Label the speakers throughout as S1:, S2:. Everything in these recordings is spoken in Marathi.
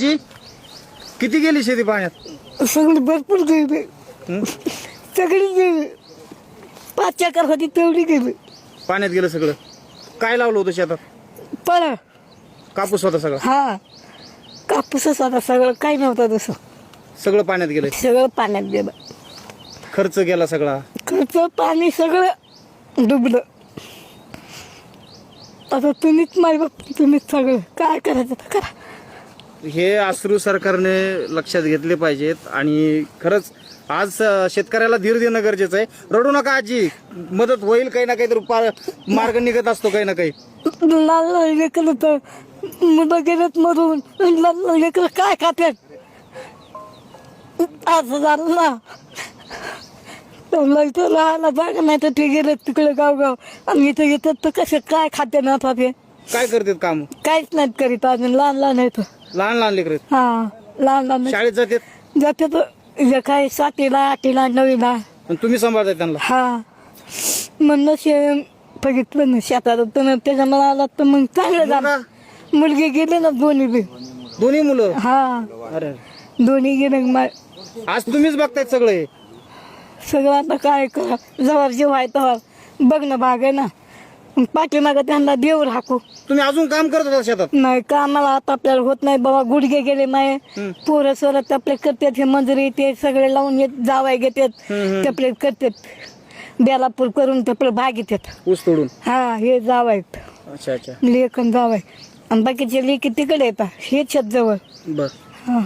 S1: जी? किती गेली शेती पाण्यात?
S2: सगळी भरपूर गेली.
S1: हं?
S2: सगळी गेली. पाच एकर होती तेवढी गेली.
S1: पाण्यात गेलं सगळं. काय लावलं होतं शेतात?
S2: पळा
S1: कापूस होता सगळा?
S2: हा. कापूसच होता सगळं काही नव्हतं तसं.
S1: सगळं पाण्यात गेलं
S2: सगळं पाण्यात गेलं.
S1: खर्च गेला सगळा?
S2: खर्च पाणी सगळं डुबलं. आता तुम्हीच माय बाप तुम्हीच सगळं. काय करायचं करा.
S1: हे अश्रू सरकारने लक्षात घेतले पाहिजेत आणि खरंच आज शेतकऱ्याला धीर देणं गरजेचं आहे. रडू नका आजी. मदत होईल काही ना काहीतरी पा- मार्ग निघत असतो काही ना काही.
S2: लाल लाल तर मुलं गेलेत मरून. लाल लाल लेकरं काय खात्यात? असं झालं ना. त्यांना इथं राहायला नाही तर ते गेलेत तिकडे गावगाव. आणि इथं येतात तर कसे काय खाते ना आता
S1: काय करतात काम?
S2: काहीच नाहीत करीत अजून लहान लहान आहेत.
S1: लहान लहान लेकर
S2: हा लहान लहान आहेत.
S1: शाळेत जातात?
S2: जाते तर जे काय सातीला आठीला नवीला
S1: आणि तुम्ही सांभाळताय त्यांना?
S2: हा. म्हणलं शे बघितलं ना शेतात तर त्याच्या मला आला तर मग चांगलं झालं. मुलगी? गेली ना दोन्ही बी.
S1: दोन्ही मुलं?
S2: हा.
S1: अरे.
S2: दोन्ही गेले
S1: आज तुम्हीच बघतायत सगळं?
S2: सगळं आता काय करा जवळ जेव्हा आहे तेव्हा. बघ ना भाग आहे ना. पाठीमागं त्यांना देव राखू
S1: तुम्ही अजून काम करत होता शेतात?
S2: नाही कामाला आता आपल्याला होत नाही बाबा गुडघे गेले माय. पोरं सोरत आपले करतात हे मंजुरी ते सगळे लावून येत जावाय घेतात
S1: हम्म.
S2: आपले करतात. बेलापूर करून ते आपलं भाग येतात
S1: ऊस तोडून?
S2: हा हे जावाय.
S1: अच्छा अच्छा.
S2: लेखन जावाय. आणि बाकीचे लेखी तिकडे येतात हे छत जवळ.
S1: बर.
S2: हा.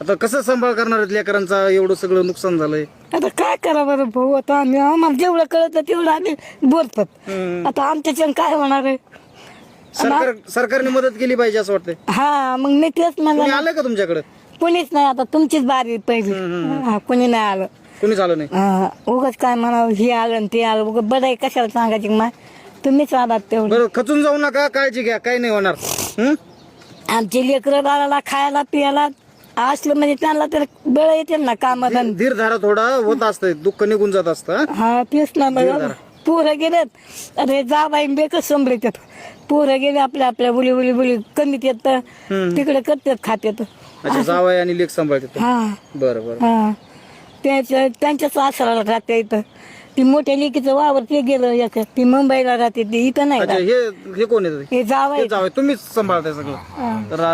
S1: आता कसं सांभाळ करणार आहेत लेकरांचा? एवढं सगळं नुकसान झालंय.
S2: आता काय करा बरं भाऊ? आता आम्ही आम्हाला जेवढं कळतं तेवढं आम्ही बोलतात.
S1: हम्म.
S2: आता आमच्याच्यानं काय होणार आहे?
S1: सरकार सरकारने मदत केली पाहिजे असं वाटतंय.
S2: हा मग मी तेच
S1: कोणी
S2: म्हणलं
S1: आलंय का तुमच्याकडे?
S2: कोणीच नाही आता तुमचीच बारी पहिली. हा कोणी नाही आलं.
S1: कोणीच आलं नाही.
S2: हा, उगाच काय म्हणावं हे आलं आणि ते आलं. उगाच बरं आहे कशाला सांगायची? माय तुम्हीच आलात तेवढं.
S1: बरं खचून जाऊ नका काळजी घ्या काही नाही होणार. हं?
S2: आमचे लेकरं बाळाला खायला पियाला असलं म्हणजे त्यांना तर बळ येते ना आणि-
S1: धीर धारा थोडा होत असतंय दुःख निघून जात असतं हं?
S2: तेच ना मग. पोरं गेलेत. अरे जा बाई बेकच संभळतात. पोरं गेले आपल्या आपल्या बुली बुली बुली कमीत येत. तिकडे करतात खात्यात.
S1: अच्छा जावाय आणि लेख सांभाळते
S2: हा.
S1: बरं बरं.
S2: हा. त्याच्या त्यांच्याच आसराला राहते इथं. ती मोठ्या लेकीचं वावर ते गेलं एक. ती मुंबईला राहते ती. इथं नाही
S1: अच्छा
S2: राहत.
S1: हे हे कोण येत
S2: हे जावं
S1: जावाय तुम्हीच सांभाळताय सगळं. तर